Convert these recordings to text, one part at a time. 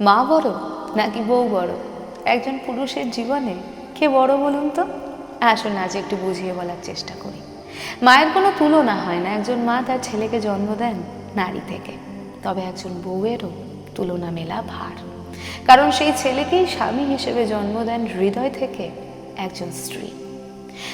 মা বড় নাকি বউ বড়? একজন পুরুষের জীবনে কে বড় বলুন তো? আসুন, আজ একটু বুঝিয়ে বলার চেষ্টা করি। মায়ের কোনো তুলনা হয় না, একজন মা তার ছেলেকে জন্ম দেন নারী থেকে। তবে একজন বউয়েরও তুলনা মেলা ভার। কারণ সেই ছেলেকেই স্বামী হিসেবে জন্ম দেন হৃদয় থেকে একজন স্ত্রী।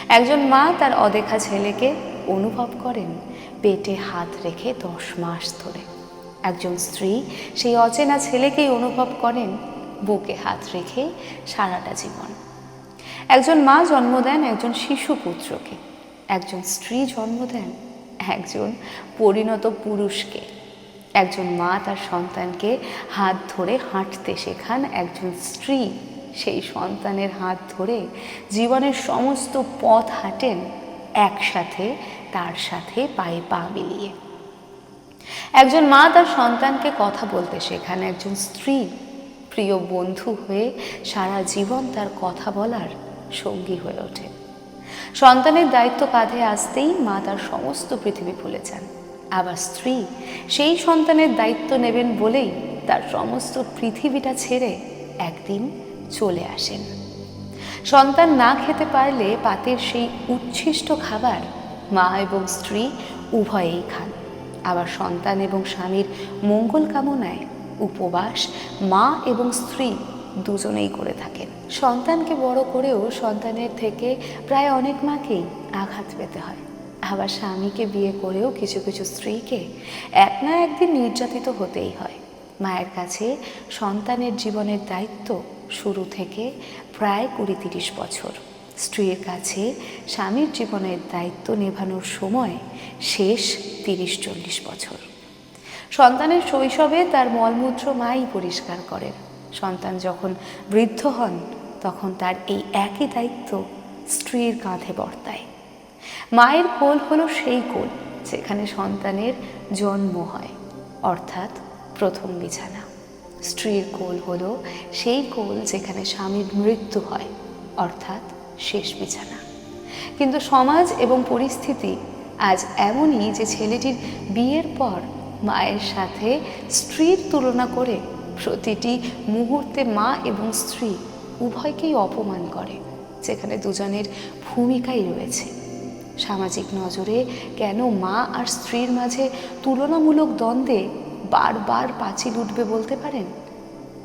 একজন মা তার অদেখা ছেলেকে অনুভব করেন, পেটে হাত রেখে দশ মাস ধরে। একজন স্ত্রী সেই অচেনা ছেলেকেই অনুভব করেন বুকে হাত রেখে সারাটা জীবন। একজন মা জন্ম দেন একজন শিশু পুত্রকে। একজন স্ত্রী জন্ম দেন একজন পরিণত পুরুষকে। একজন মা তার সন্তানকে হাত ধরে হাঁটতে শেখান, একজন স্ত্রী সেই সন্তানের হাত ধরে জীবনের সমস্ত পথ হাঁটেন একসাথে, তার সাথে পায়ে পা মিলিয়ে। একজন মা তার সন্তানকে কথা বলতে শেখান। একজন স্ত্রী প্রিয় বন্ধু হয়ে সারা জীবন তার কথা বলার সঙ্গী হয়ে ওঠে। সন্তানের দায়িত্ব কাঁধে আসতেই মা তার সমস্ত পৃথিবী ভুলে যান। আবার স্ত্রী সেই সন্তানের দায়িত্ব নেবেন বলেই তার সমস্ত পৃথিবীটা ছেড়ে একদিন চলে আসেন। সন্তান না খেতে পারলে পাতের সেই উচ্ছিষ্ট খাবার মা এবং স্ত্রী উভয়েই খান। আবার সন্তান এবং স্বামীর মঙ্গল কামনায় উপবাস মা এবং স্ত্রী দুজনেই করে থাকেন। সন্তানকে বড় করেও সন্তানের থেকে প্রায় অনেক মাকেই আঘাত পেতে হয়। আবার স্বামীকে বিয়ে করেও কিছু কিছু স্ত্রীকে এক না একদিন নির্যাতিত হতেই হয়। মায়ের কাছে সন্তানের জীবনের দায়িত্ব শুরু থেকে প্রায় কুড়ি তিরিশ বছর। স্ত্রীর কাছে স্বামীর জীবনের দায়িত্ব নেভানোর সময় শেষ তিরিশ চল্লিশ বছর। সন্তানের শৈশবে তার মলমূত্র মাই পরিষ্কার করেন। সন্তান যখন বৃদ্ধ হন, তখন তার এই একই দায়িত্ব স্ত্রীর কাঁধে বর্তায়। মায়ের কোল হলো সেই কোল যেখানে সন্তানের জন্ম হয়, অর্থাৎ প্রথম বিছানা। স্ত্রীর কোল হলো সেই কোল যেখানে স্বামীর মৃত্যু হয়, অর্থাৎ শেষ বিছানা। কিন্তু সমাজ এবং পরিস্থিতি আজ এমনই যে ছেলেটির বিয়ের পর মায়ের সাথে স্ত্রীর তুলনা করে প্রতিটি মুহূর্তে মা এবং স্ত্রী উভয়কেই অপমান করে, যেখানে দুজনের ভূমিকাই রয়েছে। সামাজিক নজরে কেন মা আর স্ত্রীর মাঝে তুলনামূলক দ্বন্দ্বে বারবার পাঁচিল উঠবে বলতে পারেন?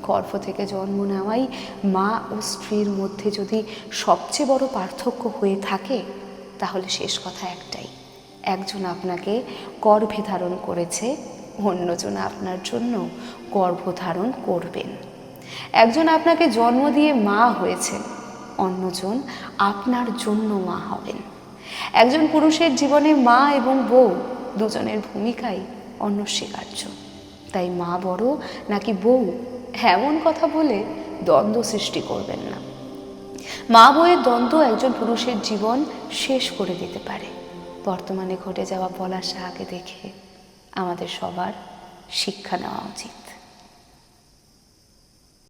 গর্ভ থেকে জন্ম নেওয়াই মা ও স্ত্রীর মধ্যে যদি সবচেয়ে বড় পার্থক্য হয়ে থাকে, তাহলে শেষ কথা একটাই। একজন আপনাকে গর্ভে ধারণ করেছে, অন্যজন আপনার জন্য গর্ভধারণ করবেন। একজন আপনাকে জন্ম দিয়ে মা হয়েছেন, অন্যজন আপনার জন্য মা হবেন। একজন পুরুষের জীবনে মা এবং বউ দুজনের ভূমিকাই অনস্বীকার্য। তাই মা বড় নাকি বউ এমন কথা বলে দ্বন্দ্ব সৃষ্টি করবেন না। মা বউয়ের দ্বন্দ্ব একজন পুরুষের জীবন শেষ করে দিতে পারে। বর্তমানে ঘটে যাওয়া পলাশাহাকে দেখে আমাদের সবার শিক্ষা নেওয়া উচিত।